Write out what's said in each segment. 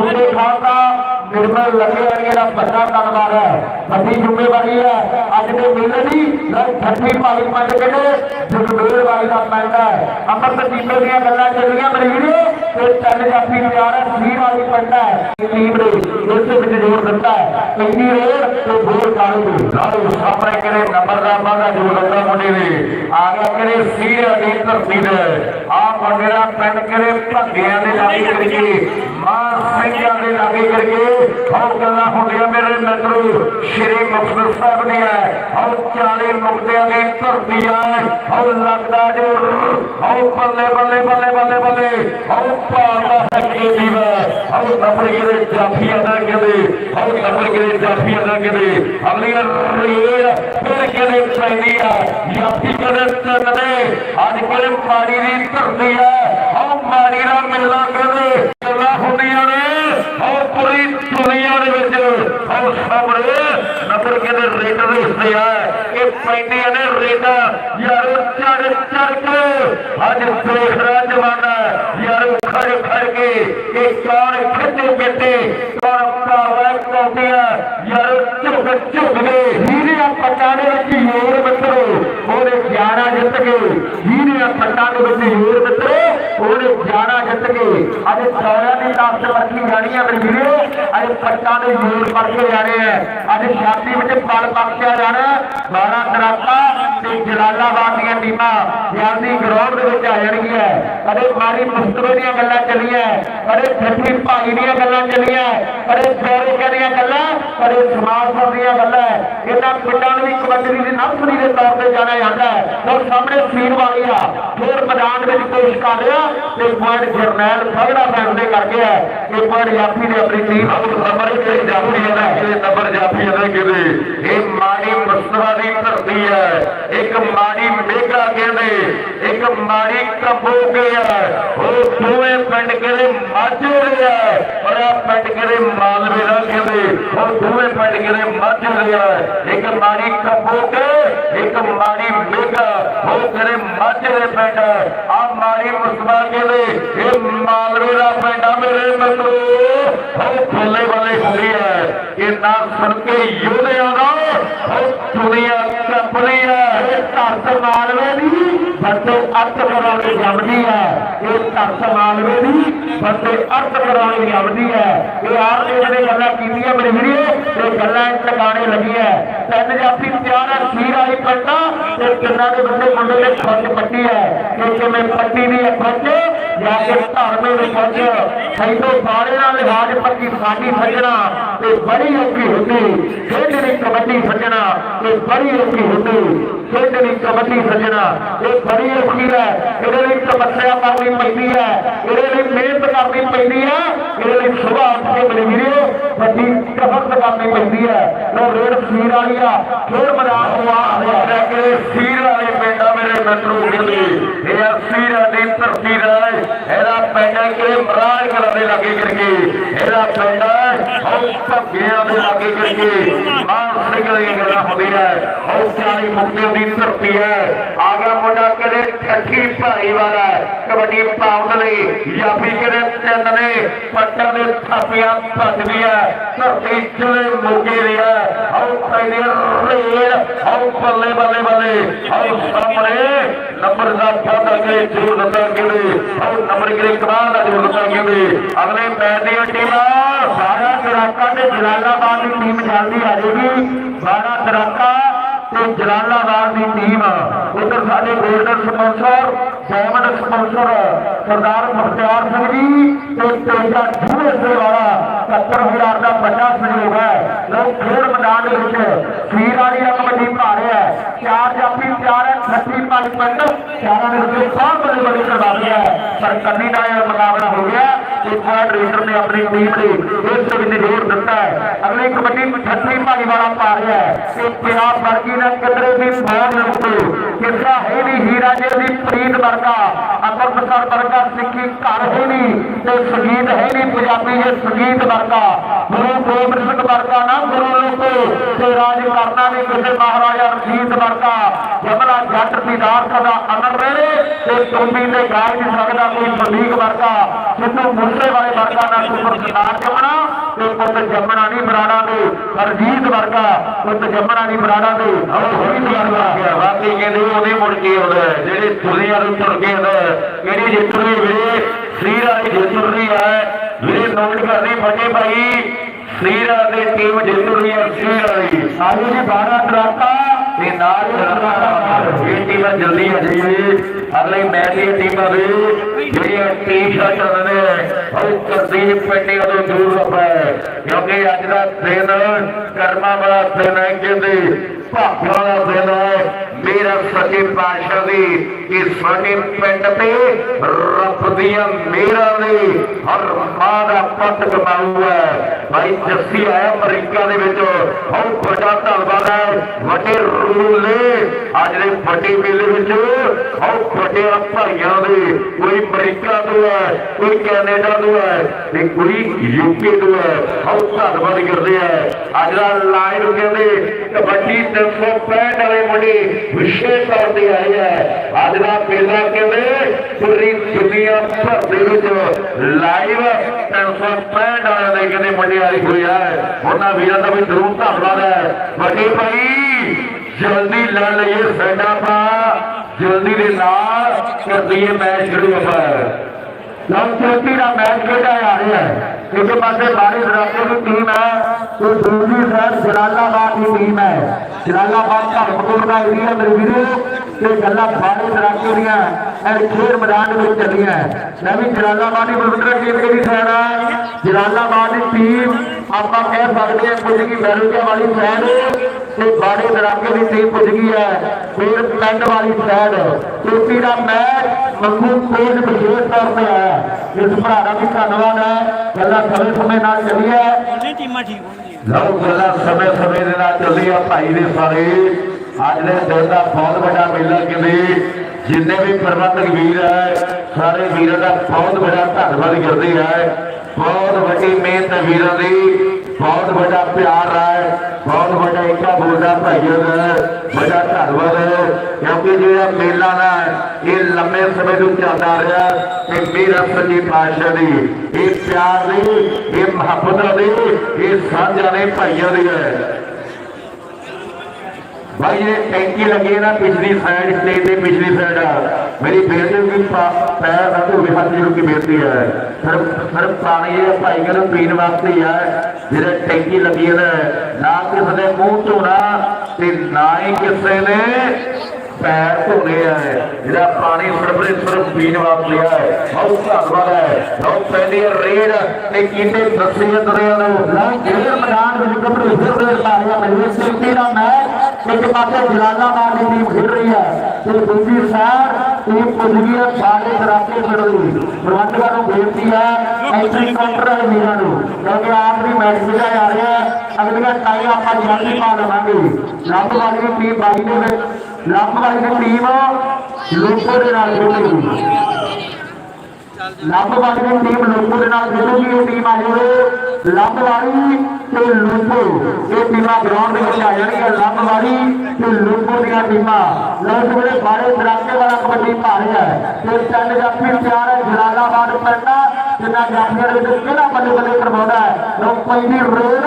ਮੁੰਡੇ ਖਾਨ ਦਾ ਨਿਰਮਲ ਲੱਗੇ ਵਰਗੇ ਦਾ ਵੱਡਾ ਧੰਨਵਾਦ ਹੈ। ਵੱਡੀ ਜ਼ਿੰਮੇਵਾਰੀ ਹੈ। ਅੱਜ ਦੇ ਮੇਲੇ ਦੀ ਠੱਠੀ ਭਾਈ ਪੰਜ ਕਹਿੰਦੇ ਜਗਮੇਲ ਵਾਲੀ ਦਾ ਪਿੰਡ ਹੈ। ਅੰਮ੍ਰਿਤ ਜੀਤੇ ਦੀਆਂ ਗੱਲਾਂ ਚੱਲੀਆਂ ਮੇਰੇ ਤੇ ਤਿੰਨ ਜਾਫੀ ਪਿਆਰ ਹੈ ਸੀਰ ਵਾਲੀ ਪਿੰਡ ਹੈ। ਟੀਮ ਨੇ ਇਸ ਵਿੱਚ ਜੋਰ ਦਿੱਤਾ ਹੈ। ਇੰਨੀ ਰੇਡ ਤੇ ਗੋਲ ਕਾਲੂ ਲਾਓ, ਸਾਹਮਣੇ ਕਿਹੜੇ ਨੰਬਰਦਾਰ ਦਾ ਜੋਰ ਦਿੱਤਾ ਮੁੰਡੇ ਨੇ। ਆ ਗਿਆ ਕਿਹੜੇ ਸੀਰ ਦੀ ਧਰਤੀ ਦੇ ਆ ਮੁੰਡੇ ਪਿੰਡ ਕਿਹੜੇ ਭੱਗਿਆਂ ਦੇ ਲਾਗੇ ਕਰਕੇ ਮਾਂ ਸਿੰਘਾਂ ਦੇ ਲਾਗੇ ਕਰਕੇ ਹਉ ਗੱਲਾਂ ਹੁੰਦੀਆਂ ਮੇਰੇ ਮਿੱਤਰੋ। ਸ਼੍ਰੀ ਮੁਕਤਸਰ ਸਾਹਿਬ ਦੀਆਂ ਹਉ 40 ਮੁਕਤਿਆਂ ਦੀ ਧਰਤੀ ਹੈ। ਹਉ ਲੱਗਦਾ ਜੋ। ਹਉ ਬੱਲੇ ਬੱਲੇ ਬੱਲੇ ਬੱਲੇ ਬੱਲੇ। ਹਉ ਭਾਰਦਾ ਹੈ ਕੀ ਜੀਵਾ ਹਉ ਨੰਬਰ ਕਿਹੜੇ ਜਾਫੀ ਅਦਾ ਕਹਿੰਦੇ ਹਉ ਨੰਬਰ ਕਿਹੜੇ ਜਾਫੀ ਅਦਾ ਕਹਿੰਦੇ ਅਗਲੀ ਰੇਲ ਫਿਰ ਕਿਹੜੇ ਪੈਂਦੀ ਆ? ਜਾਫੀ ਕਿਹੜੇ ਚੱਲਦੇ ਅੱਜ ਕਿਹੜੇ ਮਾੜੀ ਦੀ ਧਰਤੀ ਹੈ ਹਉ ਮਾੜੀ ਦਾ ਮੇਲਾ ਕਦੇ ਗੱਲਾਂ ਹੁੰਦੀਆਂ ਨੇ। ਹਉ ਪੂਰੀ ਦੁਨੀਆ ਦੇ ਵਿੱਚ। ਹਉ ਸਾਹਮਣੇ ਰੇਟ ਦੇ ਹਿੱਸੇ ਆ ਇਹ ਪੈਂਦੀਆਂ ਨੇ ਰੇਟਾਂ ਯਾਰੋ, ਚੜ ਚੜ ਕੇ। ਅੱਜ ਦੂਸਰਾ ਜਮਾਨਾ ਯਾਰੋ, ਖੜ ਖੜ ਕੇ। ਇਹ ਕੌਣ ਖਿੱਚੇ ਕਿਤੇ ਕੌਣ ਕਾਵਾ ਕੋਟੀਆਂ ਯਾਰੋ, ਝੁਕ ਝੁਕ ਕੇ। ਹੀਰੇ ਪੱਟਾਂ ਦੇ ਵਿੱਚ ਯੋਰ ਮਿੱਤਰੋ ਉਹਨੇ ਗਿਆਨਾ ਜਿੱਤ ਕੇ ਹੀਰਿਆਂ ਪੱਟਾਂ ਦੇ ਵਿੱਚ ਯੋਰ ਮਿੱਤਰੋ ਉਹਨੇ ਗਿਆਨਾ ਜਿੱਤ ਕੇ ਅੱਜ ਸੌਰਿਆਂ ਦੀ ਤਾਕਤ ਵਰਤੀ ਜਾਣੀ ਹੈ ਮੇਰੇ ਵੀਰੋ। ਅੱਜ ਪੱਟਾਂ ਦੇ ਯੋਰ ਪੜ ਜਾਣੇ ਆ। ਅੱਜ ਛਾਤੀ ਵਿੱਚ ਬਲ ਬਖਸ਼ਿਆ ਜਾਣਾ। 12 ਦਰਾਤਾ ਤੇ ਜਲਾਲਾਬਾਦ ਦੀਆਂ ਟੀਮਾਂ ਜਲਦੀ ਗਰਾਊਂਡ ਦੇ ਵਿੱਚ ਆ ਜਾਣਗੀਆਂ। ਕਦੇ ਮਾਰੀ ਮੁਸਤਫੇ ਦੀਆਂ ਗੱਲਾਂ ਚੱਲੀਆਂ। ਕਦੇ ਠੱਠੀ ਭਾਈ ਦੀਆਂ ਗੱਲਾਂ ਚੱਲੀਆਂ। ਕਦੇ ਫੇਰੋਕੇ ਦੀਆਂ ਗੱਲਾਂ। ਕਦੇ ਸਮਾਜ ਦੀਆਂ ਗੱਲਾਂ। ਇਹਨਾਂ ਪਿੰਡਾਂ ਨੂੰ ਵੀ ਕਬੱਡੀ ਦੀ ਨਸਲੀ ਦੇ ਤੌਰ ਤੇ ਜਾਣਿਆ ਜਾਂਦਾ ਹੈ। ਉਹ ਸਾਹਮਣੇ ਸੀਨ ਵਾਲੀ ਆ। ਫਿਰ ਮੈਦਾਨ ਵਿੱਚ ਪੇਸ਼ ਕਰ ਰਿਹਾ ਤੇ ਪੁਆਇੰਟ ਜਰਨੈਲ ਫਗੜਾ ਪੈਣ ਦੇ ਕਰ ਗਿਆ ਇਹ ਪੁਆਇੰਟ ਜਾਫੀ ਨੇ ਆਪਣੀ ਟੀਮ ਨੂੰ ਨੰਬਰ ਤੇ ਜਾਫੀ ਹੈ ਇਹ ਨੰਬਰ ਜਾਫੀ ਹੈ ਕਿਤੇ। ਇਹ ਮਾੜੀ ਮੁਸਤਫਾ ਦੀ ਧਰਤੀ ਹੈ, ਇੱਕ ਮਾੜੀ ਮੇਗਾ ਕਹਿੰਦੇ, ਇੱਕ ਮਾੜੀ ਕੰਬੋਗੇ ਹੈ ਉਹ ਦੋਵੇਂ ਪਿੰਡ ਕਿਹੜੇ ਮਾਝੇ ਦੇ ਆ ਔਰ ਆ ਪਿੰਡ ਕਿਹੜੇ ਮਾਲਵੇ ਦਾ ਕਹਿੰਦੇ। ਉਹ ਦੋਵੇਂ ਪਿੰਡ ਕਿਹੜੇ ਮਾਝੇ ਦੇ ਆ। ਇੱਕ ਮਾੜੀ ਕੰਬੋਗੇ ਇੱਕ ਮਾੜੀ ਮੇਗਾ। ਉਹ ਕਿਹੜੇ ਮਾਝੇ ਦੇ ਪਿੰਡ ਆ। ਮਾੜੀ ਮੁਸਤਫਾ ਕਹਿੰਦੇ ਇਹ ਮਾਲਵੇ ਦਾ ਪਿੰਡ ਮੇਰੇ ਮਿੱਤਰੋ, ਉਹ ਫੁੱਲੇ ਵਾਲੇ ਹੁੰਦੀ ਹੈ। ਇਹ ਨਾ ਸੁਣ ਯੋਧਿਆਂ ਦਾ ਉਹ ਦੁਨੀਆ ਕੰਪਨੀ ਹੈ। ਇਹ ਧਰਤ ਮਾਲਵੇ ਦੀ ਬੰਦੇ ਅਰਥ ਕਰਾਉਣੀ ਜੰਮਦੀ ਹੈ। ਇਹ ਧਰਤ ਮਾਲਵੇ ਦੀ ਬੰਦੇ ਅਰਥ ਕਰਾਉਣੀ ਜੰਮਦੀ ਹੈ। ਇਹ ਆਪ ਜਿਹੜੇ ਗੱਲਾਂ ਕੀਤੀਆਂ ਮੇਰੇ ਵੀਡੀਓ, ਇਹ ਗੱਲਾਂ ਟਿਕਾਣੇ ਲੱਗੀਆਂ ਤਿੰਨ ਜਾਤੀ ਤਿਆਰ ਹੈ ਸੀਰ ਵਾਲੀ ਪੱਟਾ ਤੇ ਕਿੰਨਾ ਦੇ ਬੰਦੇ ਮੁੰਡੇ ਨੇ ਖੁੱਚ ਪੱਟੀ ਹੈ। ਇਹ ਕਿਵੇਂ ਪੱਟੀ ਦੀ ਹੈ ਖੁੱਚ ਜਾ ਕੇ ਧਰਮੇ ਵਿੱਚ ਖੁੱਚ ਸੈਦੋ ਬਾੜੇ ਨਾਲ ਲਿਹਾਜ਼ ਪੱਕੀ ਸਾਡੀ ਸੱਜਣਾ ਤੇ ਬੜੀ ਔਖੀ ਹੁੰਦੀ। ਖੇਡਣੀ ਕਬੱਡੀ ਸੱਜਣਾ ਤੇ ਬੜੀ ਔਖੀ ਹੁੰਦੀ। ਖੇਡਣੀ ਕਬੱਡੀ ਸੱਜਣਾ ਇਹ ਬੜੀ ਔਖੀ ਹੈ। ਇਹਦੇ ਲਈ ਤਪੱਸਿਆ ਕਰਨੀ ਪੈਂਦੀ ਹੈ। ਇਹਦੇ ਲਈ ਮਿਹਨਤ ਕਰਨੀ ਪੈਂਦੀ ਹੈ। ਇਹਦੇ ਲਈ ਸੁਭਾਅ ਉੱਠ ਕੇ ਮੇਰੇ ਵੀਰੋ, ਵੱਡੀ ਕਸਰਤ ਕਰਨੀ ਪੈਂਦੀ ਹੈ। ਲੋ ਰੇਡ ਸੀਰ ਵਾਲੀ ਆ ਖੇਡ ਮੈਦਾਨ ਤੋਂ ਆ ਰਿਹਾ ਕਿ ਸੀਰ ਵਾਲੇ ਪਿੰਡਾਂ ਮੇਰੇ ਮਿੱਤਰੋ ਕਹਿੰਦੇ ਇਹ ਆ ਦੀ ਧਰਤੀ ਦਾ ਇਹਦਾ ਪਿੰਡ ਹੈ ਕਿ ਮਰਾਜ ਕਲਾ ਦੇ ਲਾਗੇ ਕਰਕੇ ਇਹਦਾ ਪਿੰਡ ਹਉ ਭੱਗਿਆਂ ਦੇ ਲਾਗੇ ਕਰਕੇ ਮਾਂ ਸਿੰਘ ਦੀਆਂ ਗੱਲਾਂ ਹੁੰਦੀਆਂ ਹਉ 40 ਮੁਕਤਿਆਂ ਦੀ ਧਰਤੀ ਹੈ ਆ ਮੁੰਡਾ ਕਦੇ ਠੱਠੀ ਭਾਈ ਵਾਲਾ ਕਬੱਡੀ ਪਾਉਣ ਲਈ ਜਾਫੀ ਕਦੇ ਤਿੰਨ ਨੇ। ਪੱਟਾਂ ਦੇ ਥਾਪੀਆਂ ਭੱਜਦੀਆਂ ਧਰਤੀ ਚਲੇ ਮੋਗੇ ਰਿਹਾ ਹਉ ਪੈਦੇ ਰੇਲ ਹਉ ਬੱਲੇ ਬੱਲੇ ਬੱਲੇ ਹਉ ਸਾਹਮਣੇ ਨੰਬਰ ਦਾ ਫਾਦਾ ਕੇ ਜਰੂਰ ਦਿੱਤਾ ਕਿਹੜੇ ਹਉ ਨੰਬਰ ਕਿਹੜੇ ਕਮਾਲ ਦਾ ਜਰੂਰ ਦਿੱਤਾ ਕਿਹੜੇ ਅਗਲੇ ਮੈਚ ਦੀਆਂ ਟੀਮਾਂ ਸਾਰਾ ਦਰਾਕਾ ਤੇ ਜਲਾਲਾਬਾਦ ਦੀ ਟੀਮ ਜਲਦੀ ਆ ਜਾਏਗੀ। ਸਾਰਾ ਦਰਾਕਾ ਤੇ ਜਲਾਲਾਬਾਦ ਦੀ ਟੀਮ ਉਧਰ ਸਾਡੇ golden sponsor diamond sponsor Sardar Mukhtiar Singh ji ਤੇ ਤੇਜਾ ਜੂਏ ਸੇ ਵਾਲਾ 70000 ਦਾ ਵੱਡਾ ਸਹਿਯੋਗ ਹੈ। ਲੋਕ ਖੇਡ ਮੈਦਾਨ ਦੇ ਵਿੱਚ ਸੀਰ ਵਾਲੀ ਕਬੱਡੀ ਪਾ ਰਿਹਾ ਹੈ। ਚਾਰ ਜਾਫੀ ਚਾਰ ਹੈ 36 ਪਿੰਡ। ਚਾਰਾਂ ਦੇ ਵਿੱਚ ਬਹੁਤ ਬੜੀ ਬੜੀ ਕਰਵਾ ਹੈ। ਪਰ ਕੰਨੀ ਦਾ ਇਹ ਮੁਕਾਬਲਾ ਹੋ ਗਿਆ ਤੇ ਪੁਆਇੰਟ ਰੀਡਰ ਨੇ ਆਪਣੀ ਟੀਮ ਲਈ ਇਸ ਵਿੱਚ ਜ਼ੋਰ ਦਿੱਤਾ ਹੈ। ਅਗਲੀ ਕਬੱਡੀ 38 ਭਾਈ ਵਾਲਾ ਪਾ ਰਿਹਾ ਹੈ। ਤੇ ਪੰਜਾਬ ਵਰਗੀ ਦਾ ਕਿਧਰੇ ਵੀ ਫੌਜ ਰੁਕੋ ਕਿਸਾ ਹੈ ਨਹੀਂ ਹੀਰਾ ਜੀ ਦੀ ਪ੍ਰੀਤ ਵਰਗਾ ਅੰਮ੍ਰਿਤਸਰ ਵਰਗਾ ਸਿੱਖੀ ਘਰ ਹੈ ਨਹੀਂ ਤੇ ਸੰਗੀਤ ਹੈ ਨਹੀਂ ਪੰਜਾਬੀ ਜੇ ਸੰਗੀਤ ਵਰਗਾ। ਗੁਰੂ ਗੋਬਿੰਦ ਸਿੰਘ ਵਰਗਾ ਨਾ ਗੁਰੂ ਲੋਕੇ ਤੇ ਰਾਜ ਕਰਨਾ ਨਹੀਂ ਕਿਸੇ ਮਹਾਰਾਜਾ ਰਣਜੀਤ ਵਰਗਾ। ਜਮਲਾ ਜੱਟ ਦੀ ਦਾਤ ਦਾ ਅਮਰ ਰਹੇ ਤੇ ਟੋਬੀ ਤੇ ਗਾਇ ਨਹੀਂ ਸਕਦਾ ਕੋਈ ਸੰਦੀਕ ਵਰਗਾ। ਸਿੱਧੂ ਮੂਸੇ ਵਾਲੇ ਵਰਗਾ ਨਾ ਸੁਪਰ ਸਟਾਰ ਜਮਣਾ ਤੇ ਪੁੱਤ ਜੰਮਣਾ ਨਹੀਂ ਬਰਾੜਾ ਦੇ। ਰਣਜੀਤ ਵਰਗਾ ਪੁੱਤ ਜੰਮਣਾ ਨਹੀਂ ਬਰਾੜਾ ਦੇ। ਰਣਜੀਤ ਵਰਗਾ। ਬਾਕੀ ਕਹਿੰਦੇ ਉਹਦੇ ਮੁੜ ਕੇ ਆਉਂਦਾ। ਜਿਹੜੇ ਦੁਨੀਆ ਨੂੰ ਤੁਰ ਕੇ ਆਉਂਦਾ ਹੈ। ਕਿਹੜੀ ਜਿੱਤਣੀ ਵੀਰੇ ਸਰੀਰ ਵਾਲੀ ਜਿੱਤਣੀ ਹੈ। ਵੀਰੇ ਨੋਟ ਕਰਨੀ ਫਟੇ ਭਾਈ ਸਰੀਰ ਵਾਲੀ ਟੀਮ ਜਿੱਤਣੀ ਹੈ ਸਰੀਰ ਵਾਲੀ ਆਲੂ ਜੀ 12 ਟਰਾਕਾ ਤੇ ਨਾਲ ਚੱਲਣਾ ਇਹ ਟੀਮਾਂ ਜਲਦੀ ਆ ਜਾਈਏ ਅਗਲੇ ਮੈਚ ਦੀਆਂ ਟੀਮਾਂ ਵੀ। ਜਿਹੜੀਆਂ ਟੀ-ਸ਼ਰਟ ਨੇ ਉਹ ਕਰਦੀਪ ਪਿੰਡੇ ਤੋਂ ਦੂਰ ਰੱਖਾ ਕਿਉਂਕਿ ਅੱਜ ਦਾ ਦਿਨ ਕਰਮਾਂ ਵਾਲਾ ਦਿਨ ਹੈ, ਕਹਿੰਦੇ। ਭਾਗਾਂ ਵਾਲਾ ਦਿਨ ਹੈ। ਮੇਰਾ ਸੱਚੇ ਪਾਤਸ਼ਾਹ ਦੀ ਕਿ ਸਾਡੇ ਪਿੰਡ ਤੇ ਰੱਬ ਦੀਆਂ ਮਿਹਰਾਂ ਨੇ ਹਰ ਮਾਂ ਦਾ ਪੁੱਤ ਕਮਾਊ ਭਾਈ ਜੱਸੀ ਆਇਆ ਅਮਰੀਕਾ ਦੇ ਵਿੱਚ। ਬਹੁਤ ਵੱਡਾ ਧੰਨਵਾਦ ਹੈ। ਵੱਡੇ ਰੂਲ ਨੇ ਅੱਜ ਦੇ ਵੱਡੇ ਮੇਲੇ ਵਿੱਚ। ਬਹੁਤ ਵੱਡੇ ਭਾਈਆਂ ਦੇ। ਕੋਈ ਅਮਰੀਕਾ ਤੋਂ ਹੈ, ਕੋਈ ਕੈਨੇਡਾ ਤੋਂ ਹੈ, ਤੇ ਕੋਈ ਯੂਕੇ ਤੋਂ ਹੈ। ਬਹੁਤ ਧੰਨਵਾਦ ਕਰਦੇ ਆ। ਅੱਜ ਦਾ ਲਾਈਵ ਕਹਿੰਦੇ ਕਬੱਡੀ 365 ਵਾਲੇ ਮੁੰਡੇ ਵਿਸ਼ੇਸ਼ ਤੌਰ ਤੇ ਆਏ ਆ। ਅੱਜ ਦਾ ਮੇਲਾ ਕਹਿੰਦੇ ਪੂਰੀ ਦੁਨੀਆ ਭਰ ਦੇ ਵਿੱਚ ਲਾਈਵ 365 ਵਾਲਿਆਂ ਦੇ ਕਹਿੰਦੇ ਮੁੰਡੇ ਆਈ ਹੋਈ ਆ। ਉਹਨਾਂ ਵੀਰਾਂ ਦਾ ਵੀ ਜ਼ਰੂਰ ਧੰਨਵਾਦ ਹੈ। ਵੱਡੇ ਭਾਈ, ਜਲਦੀ ਲੈ ਲਈਏ ਸਾਡਾ ਪਾ ਜਲਦੀ ਦੇ ਨਾਲ ਕਰਦੀਏ ਮੈਚ ਸ਼ੁਰੂ ਆਪਾਂ। ਲਓ ਚੋਟੀ ਦਾ ਮੈਚ ਖੇਡਿਆ ਜਾ ਰਿਹਾ। ਹੈ ਇੱਕ ਪਾਸੇ ਬਾਰੀ ਦਰਾਕੇ ਦੀ ਟੀਮ ਹੈ। ਤੇ ਦੂਜੀ ਸਾਈਡ ਜਲਾਲਾਬਾਦ ਦੀ ਟੀਮ ਹੈ ਜਲਾਲਾਬਾਦ ਧਰਮਪੁਰ ਦਾ ਏਰੀਆ ਮੇਰੇ ਵੀਰੋ ਤੇ ਗੱਲਾਂ ਬਾਰੀ ਦਰਾਕੇ ਦੀਆਂ ਇਹ ਖੇਡ ਮੈਦਾਨ ਦੇ ਵਿੱਚ ਚੱਲੀਆਂ ਹੈ। ਮੈਂ ਵੀ ਜਲਾਲਾਬਾਦ ਦੀ ਬਲਵਿੰਦਰ ਟੀਮ ਕਿਹੜੀ ਸਾਈਡ ਹੈ ਜਲਾਲਾਬਾਦ ਦੀ ਟੀਮ ਆਪਾਂ ਕਹਿ ਸਕਦੇ ਹਾਂ ਕੁਝ ਕੀ ਮੈਰੂਕਾ ਤੇ ਬਾੜੀ ਦਰਾਕੇ ਦੀ ਟੀਮ ਪੁੱਜ ਗਈ ਹੈ ਫਿਰ ਪਿੰਡ ਵਾਲੀ ਸਾਈਡ ਚੋਟੀ ਦਾ ਮੈਚ ਮੰਗੂ ਕੋਟ ਵਿਸ਼ੇਸ਼ ਤੌਰ ਤੇ ਆਇਆ ਇਸ ਭਰਾ ਦਾ ਵੀ ਧੰਨਵਾਦ ਹੈ ਗੱਲਾਂ ਸਮੇਂ ਸਮੇਂ ਨਾਲ ਚੱਲੀ ਹੈ ਦੋਨੇ ਟੀਮਾਂ ਠੀਕ ਹੋਣਗੀਆਂ ਲਓ ਗੱਲਾਂ ਸਮੇਂ ਸਮੇਂ ਦੇ ਨਾਲ ਚੱਲੀ ਆ ਭਾਈ ਦੇ ਸਾਰੇ ਅੱਜ ਦੇ ਦਿਨ ਦਾ ਬਹੁਤ ਵੱਡਾ ਮੇਲਾ ਕਹਿੰਦੇ ਜਿੰਨੇ ਵੀ ਪ੍ਰਬੰਧਕ ਵੀਰ ਹੈ ਸਾਰੇ ਵੀਰਾਂ ਦਾ ਬਹੁਤ ਵੱਡਾ ਧੰਨਵਾਦ ਕਰਦੇ ਹੈ ਬਹੁਤ ਵੱਡੀ ਮਿਹਨਤ ਹੈ ਵੀਰਾਂ ਦੀ, ਬਹੁਤ ਵੱਡਾ ਪਿਆਰ ਹੈ ਬਹੁਤ ਵੱਡਾ ਇੱਕਾ ਬੋਲਦਾ ਭਾਈਆਂ ਦਾ, ਵੱਡਾ ਧੰਨਵਾਦ। ਕਿਉਂਕਿ ਜਿਹੜਾ ਮੇਲਾ ਨਾ, ਇਹ ਲੰਮੇ ਸਮੇਂ ਤੋਂ ਚੱਲਦਾ ਰਿਹਾ। ਤੇ ਮੇਰਾ ਸੱਚੀ ਪਾਤਸ਼ਾਹ ਦੀ ਇਹ ਪਿਆਰ ਦੀ ਇਹ ਮੁਹੱਬਤ ਦੀ ਇਹ ਸਾਂਝਾ ਨੇ ਭਾਈਆਂ ਦੀ ਹੈ ਭਾਈ ਇਹ ਟੈਂਕੀ ਲੱਗੀ ਹੈ ਨਾ ਪਿਛਲੀ ਸਾਈਡ ਸਟੇਜ ਦੇ ਪਿਛਲੀ ਸਾਈਡ ਮੇਰੀ ਬੇਨਤੀ ਹੈ ਕਿ ਪਾ- ਪੈਰ ਨਾ ਧੋਵੇ ਹੱਥ ਜੋੜ ਕੇ ਬੇਨਤੀ ਹੈ ਸਿਰਫ ਸਿਰਫ ਪਾਣੀ ਇਹ ਭਾਈ ਕਹਿੰਦੇ ਪੀਣ ਵਾਸਤੇ ਹੀ ਹੈ ਜਿਹੜੇ ਟੈਂਕੀ ਲੱਗੀ ਹੈ ਨਾ ਨਾ ਕਿਸੇ ਦੇ ਮੂੰਹ ਧੋਣਾ ਤੇ ਨਾ ਹੀ ਕਿਸੇ ਨੇ ਪੈਰ ਧੋਣੇ ਆ। ਜਿਹੜਾ ਪਾਣੀ ਸਿਰਫ ਤੇ ਪੀਣ ਵਾਸਤੇ ਹੈ ਬਹੁਤ ਧੰਨਵਾਦ ਹੈ। ਬਹੁਤ ਪਹਿਲੀ ਰੇਡ ਤੇ ਕੀਤੇ ਦੱਸੇ ਦਰਿਆ ਨੂੰ। ਲਓ ਖੇਡ ਮੈਦਾਨ ਵਿੱਚ ਗੱਭਰੂ ਫਿਰ ਰੇਡ ਮੈਨੂੰ ਚੋਟੀ ਦਾ ਮੈਚ ਇੱਕ ਪਾਸੇ ਜਲਾਲਾਬਾਦ ਦੀ ਟੀਮ ਖੇਡ ਰਹੀ ਹੈ ਤੇ ਦੂਜੀ ਸਾਈਡ ਟੀਮ ਪੁੱਜ ਗਈ ਦਰਾਕੇ ਪਿੰਡ ਪ੍ਰਬੰਧਕਾਂ ਨੂੰ ਬੇਨਤੀ ਹੈ ਐਂਟਰੀ ਕਾਊਂਟਰ ਵਾਲੇ ਵੀਰਾਂ ਨੂੰ। ਕਿਉਂਕਿ ਆਖਰੀ ਮੈਚ ਖੇਡਿਆ ਜਾ ਰਿਹਾ ਅਗਲੀਆਂ ਟਾਈਆਂ ਆਪਾਂ ਜਲਦੀ ਪਾ ਦੇਵਾਂਗੇ। ਲੱਭ ਵਾਲੀ ਟੀਮ ਬਾਈ ਦੇ ਵਿੱਚ ਲੱਭ ਵਾਲੀ ਦੀ ਟੀਮ ਲੋਕੋ ਦੇ ਨਾਲ ਖੇਡੇਗੀ। ਲੱਭ ਦੀ ਟੀਮ ਲੋਕੋ ਦੇ ਨਾਲ ਖੇਡੇਗੀ, ਇਹ ਟੀਮ ਆ ਜਾਵੇ ਲੱਭ ਤੇ ਲੋਕੋ। ਇਹ ਟੀਮਾਂ ਗਰਾਊਂਡ ਦੇ ਵਿੱਚ ਆ ਜਾਣਗੀਆਂ ਲੱਭ ਤੇ ਲੋਕੋ ਦੀਆਂ ਟੀਮਾਂ। ਲੋਕ ਜਿਹੜੇ ਬਾਰੇ ਦਰਾਕੇ ਵਾਲਾ ਕਬੱਡੀ ਪਾ ਰਿਹਾ ਹੈ ਤੇ ਪਿੰਡ ਜਾਫੀ ਤਿਆਰ ਹੈ ਜਲਾਲਾਬਾਦ ਪਿੰਡ ਜਿੰਨਾ ਜਾਫੀਆਂ ਦੇ ਵਿੱਚ ਕਿਹੜਾ ਬੱਲੇ ਬੱਲੇ ਕਰਵਾਉਂਦਾ ਹੈ? ਲੋਕ ਪਹਿਲੀ ਰੋਡ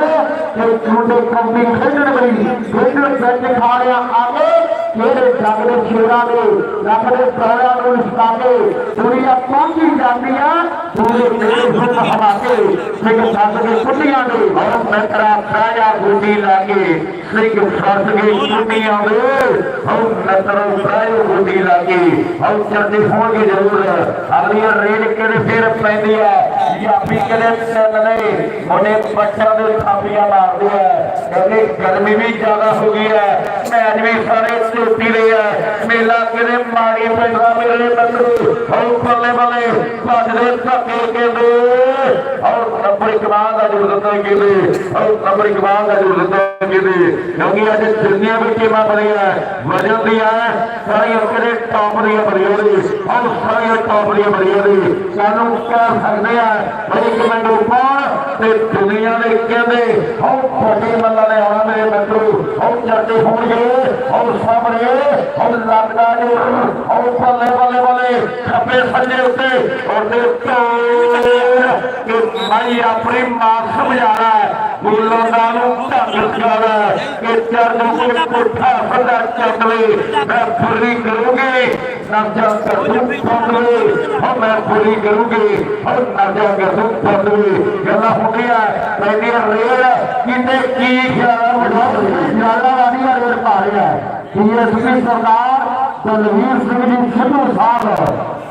ਤੇ ਛੋਟੇ ਕੌਮੀ ਖੇਡਣ ਲਈ ਖੇਡਣ ਵਿੱਚ ਖਾ ਲਿਆ ਆਗੇ ਜਿਹੜੇ ਜੱਗ ਦੇ ਸ਼ੇਰਾਂ ਦੇ ਰੱਬ ਦੇ ਪ੍ਰੋਗਰਾਮ ਨੂੰ ਕੇ ਦੁਨੀਆ ਪਹੁੰਚੀ ਜਾਂਦੀ ਆ ਪੂਰੇ ਦੇਸ਼ ਵਿੱਚ ਹਵਾ ਕੇ ਸਿੰਘ ਸੱਤ ਦੇ ਕੁੱਟੀਆਂ ਦੇ ਔਰ ਮਿੱਤਰਾ ਪ੍ਰਾਇਆ ਗੁੱਡੀ ਲਾਗੇ ਸਿੰਘ ਫਸ ਗਏ ਕੁੱਟੀਆਂ ਦੇ ਔਰ ਮਿੱਤਰਾ ਪ੍ਰਾਇਆ ਗੁੱਡੀ ਲਾਗੇ ਔਰ ਚਰਦੇ ਹੋਣਗੇ ਜ਼ਰੂਰ। ਅਗਲੀ ਰੇਡ ਕਿਹੜੇ ਫੇਰ ਪੈਂਦੀ ਆ ਯਾਪੀ ਕਿਹੜੇ ਚੱਲ ਨੇ ਮੋਨੇ ਬੱਚਿਆਂ ਦੇ ਥਾਪੀਆਂ ਮਾਰਦੇ ਆ ਕਹਿੰਦੇ, ਗਰਮੀ ਵੀ ਜ਼ਿਆਦਾ ਹੋ ਗਈ ਹੈ। ਮੈਚ ਵੀ ਸਾਰੇ ਝੋਟੀ ਦੇ ਆ ਮੇਲਾ ਕਿਹੜੇ ਮਾੜੀ ਪੈਂਦਾ ਮੇਰੇ ਮਿੱਤਰੋ ਔਰ ਬੱਲੇ ਬੱਲੇ ਭੱਜਦੇ ਧੱਕੇ ਕਹਿੰਦੇ ਔਰ ਨੰਬਰ ਕਮਾਨ ਦਾ ਜੋਰ ਦਿੱਤਾ ਕਹਿੰਦੇ ਔਰ ਨੰਬਰ ਕਮਾਨ ਦਾ ਜੋਰ ਦਿੱਤਾ ਕਹਿੰਦੇ ਕਿਉਂਕਿ ਅੱਜ ਦੁਨੀਆ ਵਿੱਚ ਟੀਮਾਂ ਬਣੀਆਂ ਵਜਨ ਦੀਆਂ ਸਾਰੀਆਂ ਕਿਹੜੇ ਟੌਪ ਦੀਆਂ ਬਣੀਆਂ ਨੇ ਔਰ ਸਾਰੀਆਂ ਟੌਪ ਦੀਆਂ ਬਣੀਆਂ ਨੇ ਸਾਨੂੰ ਕਹਿ ਸਕਦੇ ਆ, ਬੜੀ ਕਮੈਂਟ ਉੱਪਰ, ਤੇ ਦੁਨੀਆ ਦੇ ਕਹਿੰਦੇ ਹਉ ਤੁਹਾਡੇ ਮੱਲਾ ਨੇ ਆਉਣਾ ਮੇਰੇ ਮਿੱਤਰੋ ਹਉ ਚੜਦੇ ਹੋਣਗੇ ਹਉ ਸਾਹਮਣੇ ਹਉ ਲੱਗਦਾ ਜੀ ਹਉ ਬੱਲੇ ਬੱਲੇ ਬੱਲੇ ਖੱਬੇ ਸੱਜੇ ਉੱਤੇ, ਉਹਦੇ ਉੱਤੇ। ਕਿ ਮਾਈ ਆਪਣੀ ਮਾਂ ਸਮਝਾਣਾ ਬੋਲਣ ਨੂੰ ਢੰਗ ਸਿਖਾਣਾ ਕਿ ਚਰਨ ਨੂੰ ਪੁੱਠਾ ਸਦਾ ਚੱਲੇ ਮੈਂ ਪੂਰੀ ਕਰੂੰਗੀ ਨਰਜਾ ਕਰੂ ਪੰਦਵੇ ਹੋ ਮੈਂ ਪੂਰੀ ਕਰੂੰਗੀ ਹੋ ਨਰਜਾ ਕਰੂ ਪੰਦਵੇ ਗੱਲਾਂ ਹੁੰਦੀਆਂ ਪੈਂਦੀਆਂ ਰੇਲ ਕਿਤੇ ਕੀ ਖਿਆਲ ਯਾਲਾ ਵਾਲੀ ਰੇਲ ਪਾ ਰਿਹਾ। ਡੀਐਸਪੀ ਸਰਦਾਰ ਬਲਵੀਰ ਸਿੰਘ ਜੀ, ਸਿੱਧੂ ਸਾਹਿਬ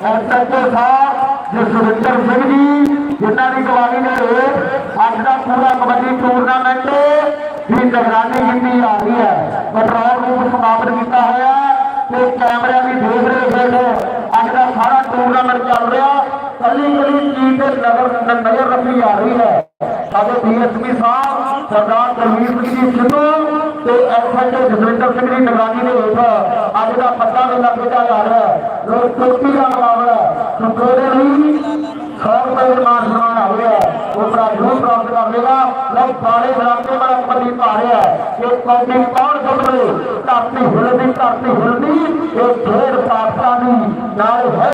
ਐਸਐਚਓ ਸਾਹਿਬ, ਜਸਵਿੰਦਰ ਸਿੰਘ ਜੀ ਜਿਨ੍ਹਾਂ ਦੀ ਗਵਾਹੀ ਨੇ ਅੱਜ ਦਾ ਪੂਰਾ ਕਬੱਡੀ ਟੂਰਨਾਮੈਂਟ ਦੀ ਨਿਗਰਾਨੀ ਕੀਤੀ ਆ ਰਹੀ ਹੈ ਕੰਟਰੋਲ ਰੂਮ ਸਮਾਪਤ ਕੀਤਾ ਹੋਇਆ ਤੇ ਕੈਮਰਿਆਂ ਦੀ ਦੇਖ ਰੇਖ ਹੇਠ ਅੱਜ ਦਾ ਸਾਰਾ ਟੂਰਨਾਮੈਂਟ ਚੱਲ ਰਿਹਾ। ਕੱਲੀ ਕੱਲੀ ਚੀਜ਼ ਤੇ ਨਜ਼ਰ ਨਜ਼ਰ ਰੱਖੀ ਜਾ ਰਹੀ ਹੈ। ਸਾਡੇ ਡੀਐਸਪੀ ਸਾਹਿਬ, ਸਰਦਾਰ ਕਰਮੀਰ ਸਿੰਘ ਜੀ ਸਿੱਧੂ ਤੇ ਐਸਐਚਓ ਜਸਵਿੰਦਰ ਸਿੰਘ ਦੀ ਨਿਗਰਾਨੀ ਦੇ ਹੇਠ ਅੱਜ ਦਾ ਪੱਤਾ ਮੇਲਾ ਖੇਡਿਆ ਜਾ ਰਿਹਾ ਲੋਕ ਚੋਟੀ ਦਾ ਮੁਕਾਬਲਾ ਹੈ। ਲਈ ਸੌ ਰੁਪਏ ਮਾਨ ਸਨਮਾਨ ਜ਼ਰੂਰ ਰਿਹਾ ਪ੍ਰਾਪਤ ਕਰ ਲੇਗਾ। ਲਓ ਸਾਰੇ ਬਰਾਬਰ ਵਾਲਾ ਕਬੱਡੀ ਪਾ ਇਹ ਕਬੱਡੀ ਕੌਣ ਸੁਣ ਧਰਤੀ ਹਿਲਦੀ ਧਰਤੀ ਹਿਲਦੀ ਇਹ ਖੇਡ ਪਾਕਿਸਤਾਨੀ ਨਾਲ